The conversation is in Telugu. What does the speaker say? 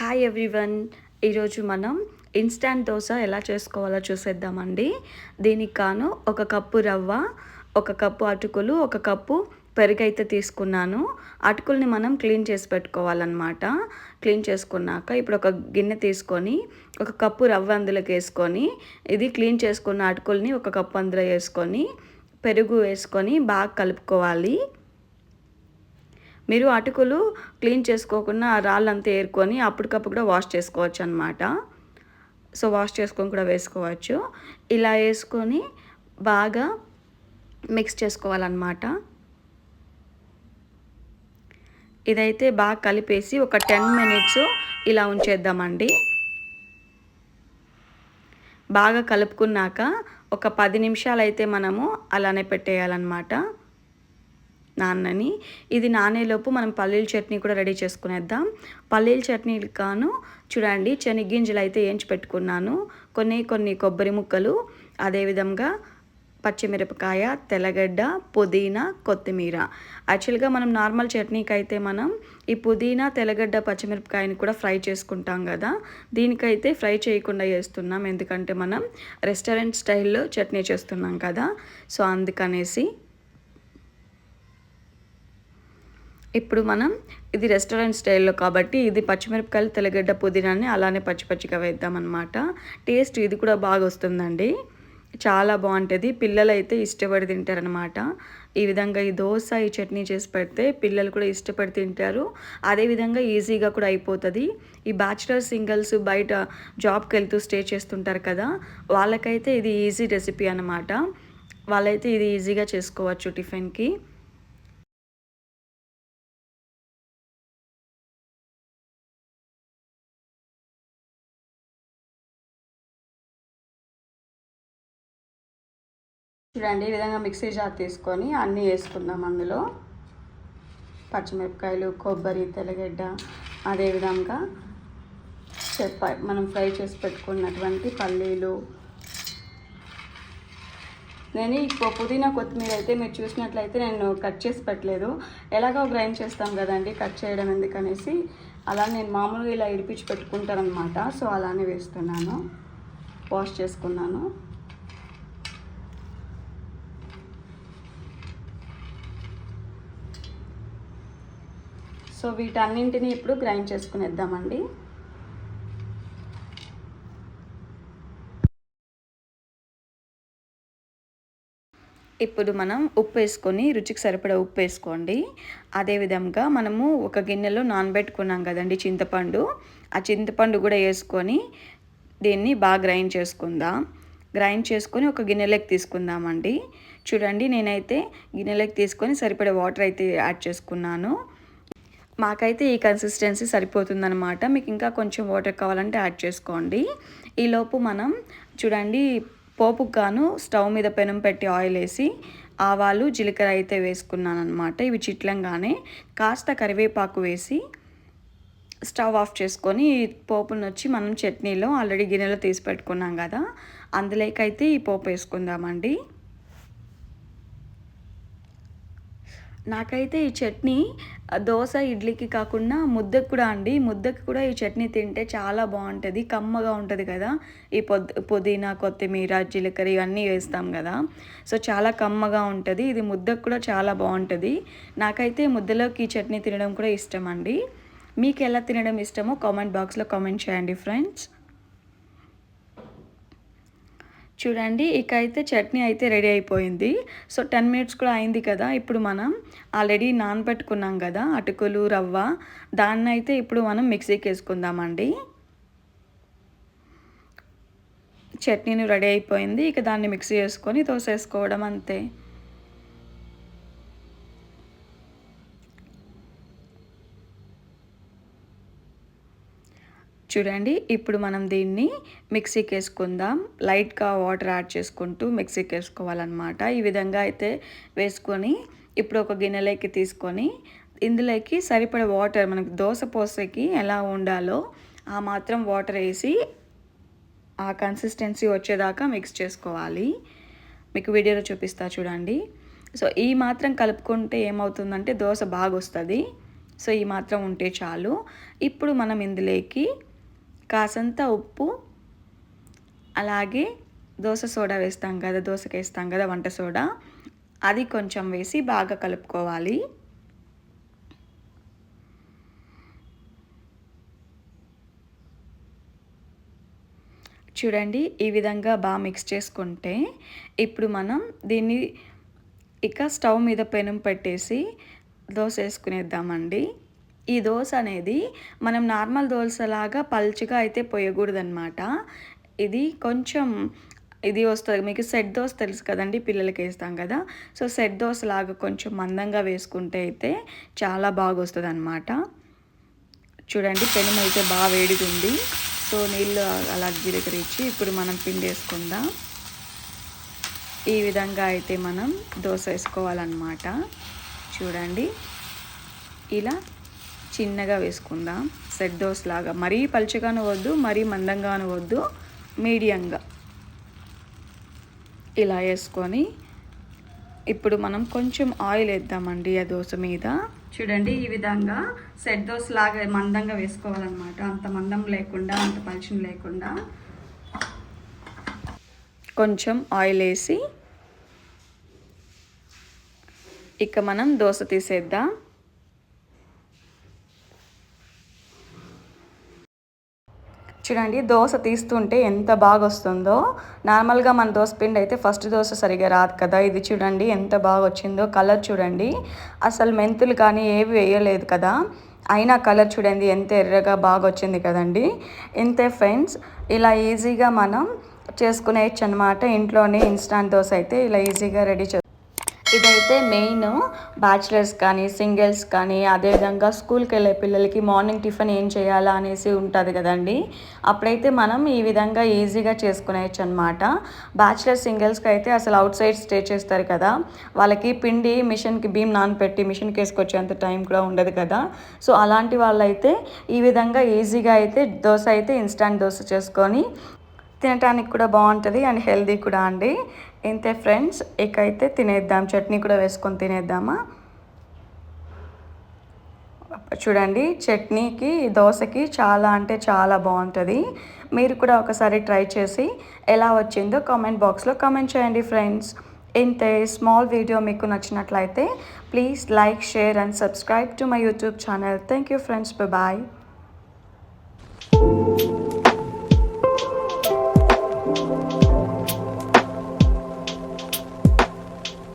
హాయ్ ఎవ్రీవన్ ఈరోజు మనం ఇన్స్టాంట్ దోశ ఎలా చేసుకోవాలో చూసేద్దామండి. దీనికి కాను ఒక కప్పు రవ్వ ఒక కప్పు అటుకులు ఒక కప్పు పెరుగు అయితే తీసుకున్నాను. అటుకుల్ని మనం క్లీన్ చేసి పెట్టుకోవాలన్నమాట. క్లీన్ చేసుకున్నాక ఇప్పుడు ఒక గిన్నె తీసుకొని ఒక కప్పు రవ్వ అందులోకి వేసుకొని ఇది క్లీన్ చేసుకున్న అటుకుల్ని ఒక కప్పు అందులో వేసుకొని పెరుగు వేసుకొని బాగా కలుపుకోవాలి. మీరు అటుకులు క్లీన్ చేసుకోకుండా ఆ రాళ్ళంతా ఏరుకొని అప్పటికప్పుడు కూడా వాష్ చేసుకోవచ్చు అనమాట సో వాష్ చేసుకొని కూడా వేసుకోవచ్చు. ఇలా వేసుకొని బాగా మిక్స్ చేసుకోవాలన్నమాట. ఇదైతే బాగా కలిపేసి ఒక టెన్ మినిట్స్ ఇలా ఉంచేద్దామండి. బాగా కలుపుకున్నాక ఒక పది నిమిషాలు అయితే మనము అలానే పెట్టేయాలన్నమాట. నాన్నని. ఇది నానేలోపు మనం పల్లీల చట్నీ కూడా రెడీ చేసుకునేద్దాం. పల్లీల చట్నీ కాను చూడండి శనగ్గింజలు అయితే వేయించి పెట్టుకున్నాను. కొన్ని కొన్ని కొబ్బరి ముక్కలు అదేవిధంగా పచ్చిమిరపకాయ తెల్లగడ్డ పుదీనా కొత్తిమీర. యాక్చువల్గా మనం నార్మల్ చట్నీకి అయితే మనం ఈ పుదీనా తెల్లగడ్డ పచ్చిమిరపకాయని కూడా ఫ్రై చేసుకుంటాం కదా. దీనికైతే ఫ్రై చేయకుండా చేస్తున్నాం. ఎందుకంటే మనం రెస్టారెంట్ స్టైల్లో చట్నీ చేస్తున్నాం కదా. సో అందుకనేసి ఇప్పుడు మనం ఇది రెస్టారెంట్ స్టైల్లో కాబట్టి ఇది పచ్చిమిరపకాయలు తెల్లగడ్డ పుదీనాని అలానే పచ్చి పచ్చిగా వేద్దామన్నమాట. టేస్ట్ ఇది కూడా బాగా వస్తుందండి. చాలా బాగుంటుంది. పిల్లలు అయితే ఇష్టపడి తింటారనమాట ఈ విధంగా ఈ దోశ ఈ చట్నీ చేసి పెడితే పిల్లలు కూడా ఇష్టపడి తింటారు. అదేవిధంగా ఈజీగా కూడా అయిపోతుంది. ఈ బ్యాచిలర్ సింగిల్స్ బయట జాబ్కి వెళ్తూ స్టే చేస్తుంటారు కదా వాళ్ళకైతే ఇది ఈజీ రెసిపీ అనమాట వాళ్ళైతే ఇది ఈజీగా చేసుకోవచ్చు టిఫిన్కి. చూడండి ఈ విధంగా మిక్సీ జార్ తీసుకొని అన్నీ వేసుకుందాం అందులో. పచ్చిమిరపకాయలు కొబ్బరి తెల్లగడ్డ అదేవిధంగా చెప్ప మనం ఫ్రై చేసి పెట్టుకున్నటువంటి పల్లీలు. నేను ఇప్పుడు పుదీనా కొత్తిమీర అయితే మీరు చూసినట్లయితే నేను కట్ చేసి పెట్టలేదు. ఎలాగో గ్రైండ్ చేస్తాం కదండి కట్ చేయడం ఎందుకనేసి. అలా నేను మామూలుగా ఇలా ఇడిపించి పెట్టుకుంటానమాట సో అలానే వేస్తున్నాను. వాష్ చేసుకున్నాను. సో వీటన్నింటినీ ఇప్పుడు గ్రైండ్ చేసుకునేద్దామండి. ఇప్పుడు మనం ఉప్పు వేసుకొని రుచికి సరిపడా ఉప్పు వేసుకోండి. అదేవిధంగా మనము ఒక గిన్నెలో నానబెట్టుకున్నాం కదండి చింతపండు. ఆ చింతపండు కూడా వేసుకొని దీన్ని బాగా గ్రైండ్ చేసుకుందాం. గ్రైండ్ చేసుకొని ఒక గిన్నెలోకి తీసుకుందామండి. చూడండి నేనైతే గిన్నెలోకి తీసుకొని సరిపడే వాటర్ అయితే యాడ్ చేసుకున్నాను. మాకైతే ఈ కన్సిస్టెన్సీ సరిపోతుందనమాట మీకు ఇంకా కొంచెం వాటర్ కావాలంటే యాడ్ చేసుకోండి. ఈలోపు మనం చూడండి పోపుకు గాను స్టవ్ మీద పెనం పెట్టి ఆయిల్ వేసి ఆవాలు జీలకర్ర అయితే వేసుకున్నాను అనమాట ఇవి చిట్లంగానే. కాస్త కరివేపాకు వేసి స్టవ్ ఆఫ్ చేసుకొని పోపును వచ్చి మనం చట్నీలో ఆల్రెడీ గిన్నెలో తీసి పెట్టుకున్నాం కదా అందులోకైతే ఈ పోపు వేసుకుందామండి. నాకైతే ఈ చట్నీ దోశ ఇడ్లీకి కాకుండా ముద్దకు కూడా అండి. ముద్దకు కూడా ఈ చట్నీ తింటే చాలా బాగుంటుంది. కమ్మగా ఉంటుంది కదా. ఈ పొద్ పుదీనా కొత్తిమీర జీలకర్ర ఇవన్నీ వేస్తాం కదా. సో చాలా కమ్మగా ఉంటుంది. ఇది ముద్దకు కూడా చాలా బాగుంటుంది. నాకైతే ముద్దలోకి ఈ చట్నీ తినడం కూడా ఇష్టం అండి. మీకు ఎలా తినడం ఇష్టమో కామెంట్ బాక్స్లో కామెంట్ చేయండి ఫ్రెండ్స్. చూడండి ఇక అయితే చట్నీ అయితే రెడీ అయిపోయింది. సో టెన్ మినిట్స్ కూడా అయింది కదా ఇప్పుడు మనం ఆల్రెడీ నానబెట్టుకున్నాం కదా అటుకులు రవ్వ దాన్ని అయితే ఇప్పుడు మనం మిక్సీకి వేసుకుందామండి. చట్నీని రెడీ అయిపోయింది ఇక దాన్ని మిక్సీ చేసుకొని తోసేసుకోవడం అంతే. చూడండి ఇప్పుడు మనం దీన్ని మిక్సీకి వేసుకుందాం లైట్గా వాటర్ యాడ్ చేసుకుంటూ మిక్సీకి వేసుకోవాలన్నమాట ఈ విధంగా అయితే వేసుకొని ఇప్పుడు ఒక గిన్నెలోకి తీసుకొని ఇందులోకి సరిపడే వాటర్ మనకి దోశ పోసేకి ఎలా ఉండాలో ఆ మాత్రం వాటర్ వేసి ఆ కన్సిస్టెన్సీ వచ్చేదాకా మిక్స్ చేసుకోవాలి. మీకు వీడియోలో చూపిస్తా చూడండి. సో ఈ మాత్రం కలుపుకుంటే ఏమవుతుందంటే దోశ బాగా వస్తుంది సో ఈ మాత్రం ఉంటే చాలు. ఇప్పుడు మనం ఇందులోకి కాసంత ఉప్పు అలాగే దోశ సోడా వేస్తాం కదా దోశకి వేస్తాం కదా వంట సోడా. అది కొంచెం వేసి బాగా కలుపుకోవాలి. చూడండి ఈ విధంగా బాగా మిక్స్ చేసుకుంటే ఇప్పుడు మనం దీన్ని ఇక స్టవ్ మీద పెనం పెట్టేసి దోశ వేసుకునేద్దామండి. ఈ దోశ అనేది మనం నార్మల్ దోశలాగా పల్చగా అయితే పోయకూడదనమాట ఇది కొంచెం ఇది వస్తుంది. మీకు సెట్ దోశ తెలుసు కదండి పిల్లలకి వేస్తాం కదా. సో సెట్ దోశ లాగా కొంచెం మందంగా వేసుకుంటే అయితే చాలా బాగా వస్తుంది అనమాట చూడండి పెనం అయితే బాగా వేడిగుంది. సో నీళ్ళు అలా గిరికరించి ఇప్పుడు మనం పిండి వేసుకుందాం. ఈ విధంగా అయితే మనం దోశ వేసుకోవాలన్నమాట. చూడండి ఇలా చిన్నగా వేసుకుందాం. సెట్ దోశ లాగా. మరీ పలుచగాను వద్దు మరీ మందంగాను వద్దు. మీడియంగా. ఇలా వేసుకొని ఇప్పుడు మనం కొంచెం ఆయిల్ వేద్దామండి ఆ దోశ మీద. చూడండి ఈ విధంగా సెట్ దోశ లాగా మందంగా వేసుకోవాలన్నమాట. అంత మందం లేకుండా అంత పలుచం లేకుండా. కొంచెం ఆయిల్ వేసి ఇక మనం దోశ తీసేద్దాం. చూడండి దోశ తీస్తుంటే ఎంత బాగా వస్తుందో నార్మల్గా మన దోశ పిండి అయితే ఫస్ట్ దోశ సరిగా రాదు కదా. ఇది చూడండి ఎంత బాగా వచ్చిందో కలర్ చూడండి. అసలు మెంతులు కానీ ఏవి వేయలేదు కదా. అయినా కలర్ చూడండి ఎంత ఎర్రగా బాగా వచ్చింది కదండి. ఇంతే ఫ్రెండ్స్ ఇలా ఈజీగా మనం చేసుకునేయచ్చు అనమాట ఇంట్లోనే ఇన్స్టాంట్ దోశ అయితే ఇలా ఈజీగా రెడీ చే ఇదైతే మెయిన్. బ్యాచిలర్స్ కానీ సింగిల్స్ కానీ అదేవిధంగా స్కూల్కి వెళ్ళే పిల్లలకి మార్నింగ్ టిఫిన్ ఏం చేయాలా అనేసి ఉంటుంది కదండి. అప్పుడైతే మనం ఈ విధంగా ఈజీగా చేసుకునేయచ్చు అనమాట బ్యాచిలర్ సింగిల్స్కి అయితే అసలు అవుట్ సైడ్ స్టే చేస్తారు కదా. వాళ్ళకి పిండి మిషన్కి భీమ్ నానపెట్టి మిషన్కి వేసుకొచ్చేంత టైం కూడా ఉండదు కదా. సో అలాంటి వాళ్ళైతే ఈ విధంగా ఈజీగా అయితే దోశ అయితే ఇన్స్టాంట్ దోశ చేసుకొని తినటానికి కూడా బాగుంటుంది అండ్ హెల్దీ కూడా అండి. ఇంతే ఫ్రెండ్స్ ఇకైతే తినేద్దాం. చట్నీ కూడా వేసుకొని తినేద్దామా? చూడండి చట్నీకి దోశకి చాలా అంటే చాలా బాగుంటుంది. మీరు కూడా ఒకసారి ట్రై చేసి ఎలా వచ్చిందో కామెంట్ బాక్స్లో కామెంట్ చేయండి ఫ్రెండ్స్. ఇంతే స్మాల్ వీడియో మీకు నచ్చినట్లయితే please like share and subscribe to my YouTube channel. Thank you friends bye